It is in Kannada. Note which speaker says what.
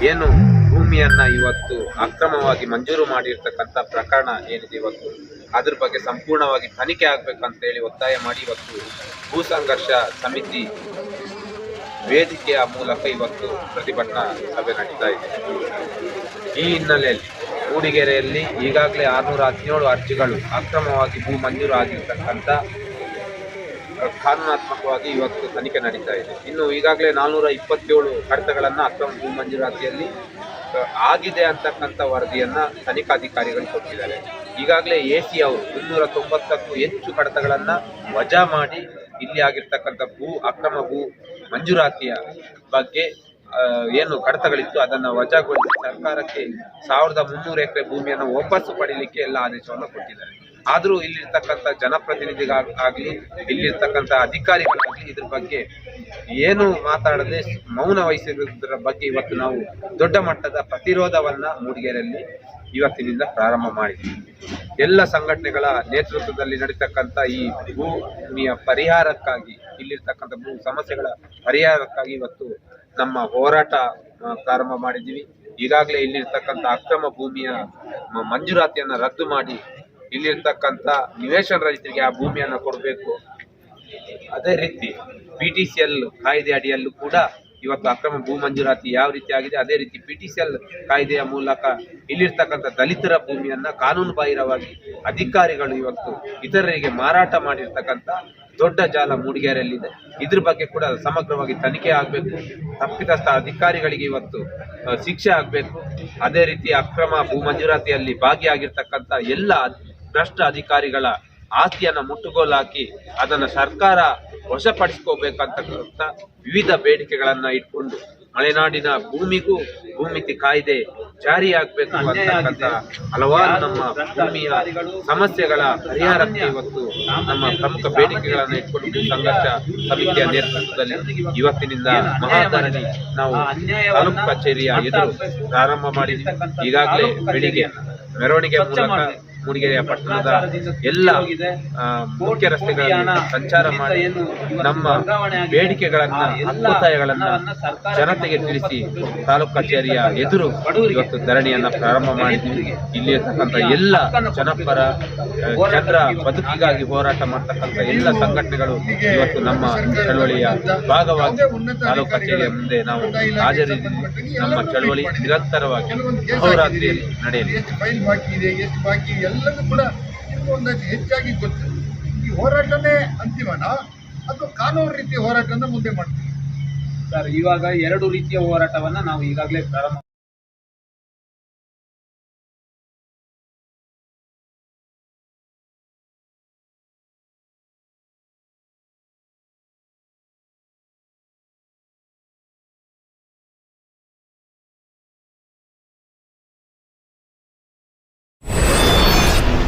Speaker 1: ಏನು ಭೂಮಿಯನ್ನ ಇವತ್ತು ಅಕ್ರಮವಾಗಿ ಮಂಜೂರು ಮಾಡಿರ್ತಕ್ಕಂಥ ಪ್ರಕರಣ ಏನಿದೆ ಇವತ್ತು? ಅದ್ರ ಬಗ್ಗೆ ಸಂಪೂರ್ಣವಾಗಿ ತನಿಖೆ ಆಗ್ಬೇಕಂತ ಹೇಳಿ ಒತ್ತಾಯ ಮಾಡಿ ಇವತ್ತು ಭೂ ಸಂಘರ್ಷ ಸಮಿತಿ ವೇದಿಕೆಯ ಮೂಲಕ ಇವತ್ತು ಪ್ರತಿಭಟನಾ ಸಭೆ ನಡೀತಾ ಇದೆ. ಈ ಹಿನ್ನೆಲೆಯಲ್ಲಿ ಮೂಡಿಗೆರೆಯಲ್ಲಿ ಈಗಾಗಲೇ ಆರುನೂರ ಹದಿನೇಳು ಅರ್ಜಿಗಳು ಅಕ್ರಮವಾಗಿ ಭೂ ಮಂಜೂರು ಆಗಿರ್ತಕ್ಕಂಥ ಕಾನೂನಾತ್ಮಕವಾಗಿ ಇವತ್ತು ತನಿಖೆ ನಡೀತಾ ಇದೆ. ಇನ್ನು ಈಗಾಗಲೇ ನಾನ್ನೂರ ಇಪ್ಪತ್ತೇಳು ಕಡತಗಳನ್ನು ಅಕ್ರಮ ಭೂ ಮಂಜೂರಾತಿಯಲ್ಲಿ ಆಗಿದೆ ಅಂತಕ್ಕಂಥ ವರದಿಯನ್ನು ತನಿಖಾಧಿಕಾರಿಗಳು ಕೊಟ್ಟಿದ್ದಾರೆ. ಈಗಾಗಲೇ ಎ ಸಿ ಅವರು ಮುನ್ನೂರ ತೊಂಬತ್ತಕ್ಕೂ ಹೆಚ್ಚು ಕಡತಗಳನ್ನು ವಜಾ ಮಾಡಿ ಇಲ್ಲಿ ಆಗಿರ್ತಕ್ಕಂಥ ಭೂ, ಅಕ್ರಮ ಭೂ ಮಂಜೂರಾತಿಯ ಬಗ್ಗೆ ಏನು ಕಡತಗಳಿತ್ತು ಅದನ್ನು ವಜಾಗೊಳಿಸಿ ಸರ್ಕಾರಕ್ಕೆ ಸಾವಿರದ ಮುನ್ನೂರು ಎಕರೆ ಭೂಮಿಯನ್ನು ವಾಪಸ್ಸು ಪಡೀಲಿಕ್ಕೆ ಎಲ್ಲ ಆದೇಶವನ್ನು ಕೊಟ್ಟಿದ್ದಾರೆ. ಆದರೂ ಇಲ್ಲಿರ್ತಕ್ಕಂಥ ಜನಪ್ರತಿನಿಧಿಗಾಗ್ಲಿ ಇಲ್ಲಿರ್ತಕ್ಕಂಥ ಅಧಿಕಾರಿಗಳಾಗಲಿ ಇದ್ರ ಬಗ್ಗೆ ಏನು ಮಾತಾಡದೆ ಮೌನ ವಹಿಸಿರುವುದರ ಬಗ್ಗೆ ಇವತ್ತು ನಾವು ದೊಡ್ಡ ಮಟ್ಟದ ಪ್ರತಿರೋಧವನ್ನ ಮೂಡಿಗೆರೆಯಲ್ಲಿ ಇವತ್ತಿನಿಂದ ಪ್ರಾರಂಭ ಮಾಡಿದ್ವಿ. ಎಲ್ಲ ಸಂಘಟನೆಗಳ ನೇತೃತ್ವದಲ್ಲಿ ನಡೀತಕ್ಕಂಥ ಈ ಭೂಮಿಯ ಪರಿಹಾರಕ್ಕಾಗಿ, ಇಲ್ಲಿರ್ತಕ್ಕಂಥ ಭೂ ಸಮಸ್ಯೆಗಳ ಪರಿಹಾರಕ್ಕಾಗಿ ಇವತ್ತು ನಮ್ಮ ಹೋರಾಟ ಪ್ರಾರಂಭ ಮಾಡಿದ್ದೀವಿ. ಈಗಾಗಲೇ ಇಲ್ಲಿರ್ತಕ್ಕಂಥ ಅಕ್ರಮ ಭೂಮಿಯ ಮಂಜೂರಾತಿಯನ್ನ ರದ್ದು ಮಾಡಿ ಇಲ್ಲಿರ್ತಕ್ಕಂಥ ನಿವೇಶನ ರೈತರಿಗೆ ಆ ಭೂಮಿಯನ್ನು ಕೊಡಬೇಕು. ಅದೇ ರೀತಿ ಪಿ ಟಿ ಸಿ ಎಲ್ ಕಾಯ್ದೆ ಅಡಿಯಲ್ಲೂ ಕೂಡ ಇವತ್ತು ಅಕ್ರಮ ಭೂ ಮಂಜೂರಾತಿ ಯಾವ ರೀತಿ ಆಗಿದೆ, ಅದೇ ರೀತಿ ಪಿ ಟಿ ಸಿ ಎಲ್ ಕಾಯ್ದೆಯ ಮೂಲಕ ಇಲ್ಲಿರ್ತಕ್ಕಂಥ ದಲಿತರ ಭೂಮಿಯನ್ನು ಕಾನೂನು ಬಾಹಿರವಾಗಿ ಅಧಿಕಾರಿಗಳು ಇವತ್ತು ಇತರರಿಗೆ ಮಾರಾಟ ಮಾಡಿರ್ತಕ್ಕಂಥ ದೊಡ್ಡ ಜಾಲ ಮೂಡಿಗೆರೆಯಲ್ಲಿದೆ. ಇದ್ರ ಬಗ್ಗೆ ಕೂಡ ಸಮಗ್ರವಾಗಿ ತನಿಖೆ ಆಗಬೇಕು. ತಪ್ಪಿತಸ್ಥ ಅಧಿಕಾರಿಗಳಿಗೆ ಇವತ್ತು ಶಿಕ್ಷೆ ಆಗಬೇಕು. ಅದೇ ರೀತಿ ಅಕ್ರಮ ಭೂ ಮಂಜೂರಾತಿಯಲ್ಲಿ ಭಾಗಿಯಾಗಿರ್ತಕ್ಕಂಥ ಎಲ್ಲ ಭ್ರಷ್ಟ ಅಧಿಕಾರಿಗಳ ಆಸ್ತಿಯನ್ನ ಮುಟ್ಟುಗೋಲಾಕಿ ಅದನ್ನ ಸರ್ಕಾರ ವಶಪಡಿಸ್ಕೋಬೇಕಂತಕ್ಕಂಥ ವಿವಿಧ ಬೇಡಿಕೆಗಳನ್ನ ಇಟ್ಕೊಂಡು ಮಲೆನಾಡಿನ ಭೂಮಿಗೂ ಭೂಮಿತಿ ಕಾಯ್ದೆ ಜಾರಿಯಾಗಬೇಕು ಅಂತಕ್ಕಂಥ ಹಲವಾರು ನಮ್ಮ ಭೂಮಿಯ ಸಮಸ್ಯೆಗಳ ಪರಿಹಾರಕ್ಕೆ ಇವತ್ತು ನಮ್ಮ ಪ್ರಮುಖ ಬೇಡಿಕೆಗಳನ್ನ ಇಟ್ಕೊಂಡು ಸಂಘರ್ಷ ಸಮಿತಿಯ ನೇತೃತ್ವದಲ್ಲಿ. ಇವತ್ತಿನಿಂದ ಮಹಾಧರಣಿ ನಾವು ತಾಲೂಕು ಕಚೇರಿಯ ಎದುರು ಪ್ರಾರಂಭ ಮಾಡಿದ್ವಿ. ಈಗಾಗಲೇ ಬೆಳಿಗ್ಗೆ ಮೆರವಣಿಗೆ ಮೂಲಕ ಮೂಡಿಗೆರೆಯ ಪಟ್ಟಣದ ಎಲ್ಲ ಮುಖ್ಯ ರಸ್ತೆಗಳಲ್ಲಿ ಸಂಚಾರ ಮಾಡಿ ನಮ್ಮ ಬೇಡಿಕೆಗಳನ್ನ ಅಭಿಪ್ರಾಯಗಳನ್ನ ಜನತೆಗೆ ತಿಳಿಸಿ ತಾಲೂಕು ಕಚೇರಿಯ ಎದುರು ಇವತ್ತು ಧರಣಿಯನ್ನ ಪ್ರಾರಂಭ ಮಾಡಿದ್ವಿ. ಇಲ್ಲಿರ್ತಕ್ಕಂಥ ಎಲ್ಲ ಜನಪರ ಜನರ ಬದುಕಿಗಾಗಿ ಹೋರಾಟ ಮಾಡ್ತಕ್ಕಂಥ ಎಲ್ಲ ಸಂಘಟನೆಗಳು ಇವತ್ತು ನಮ್ಮ ಚಳವಳಿಯ ಭಾಗವಾಗಿ ತಾಲೂಕು ಕಚೇರಿಯ ಮುಂದೆ ನಾವು ಹಾಜರಿದ್ದೀವಿ. ನಮ್ಮ ಚಳವಳಿ ನಿರಂತರವಾಗಿ ಹೋರಾತ್ರಿಯಲ್ಲಿ ನಡೆಯಲಿದೆ
Speaker 2: ಎಲ್ಲದೂ ಕೂಡ ಇದು ಒಂದಷ್ಟು ಹೆಚ್ಚಾಗಿ ಗೊತ್ತು. ಈ ಹೋರಾಟನೇ ಅಂತಿಮನ? ಅಥವಾ ಕಾನೂನು ರೀತಿಯ ಹೋರಾಟನ ಮುಂದೆ ಮಾಡ್ತೀವಿ.
Speaker 3: ಸರ್, ಇವಾಗ ಎರಡು ರೀತಿಯ ಹೋರಾಟವನ್ನ ನಾವು ಈಗಾಗಲೇ ಪ್ರಾರಂಭ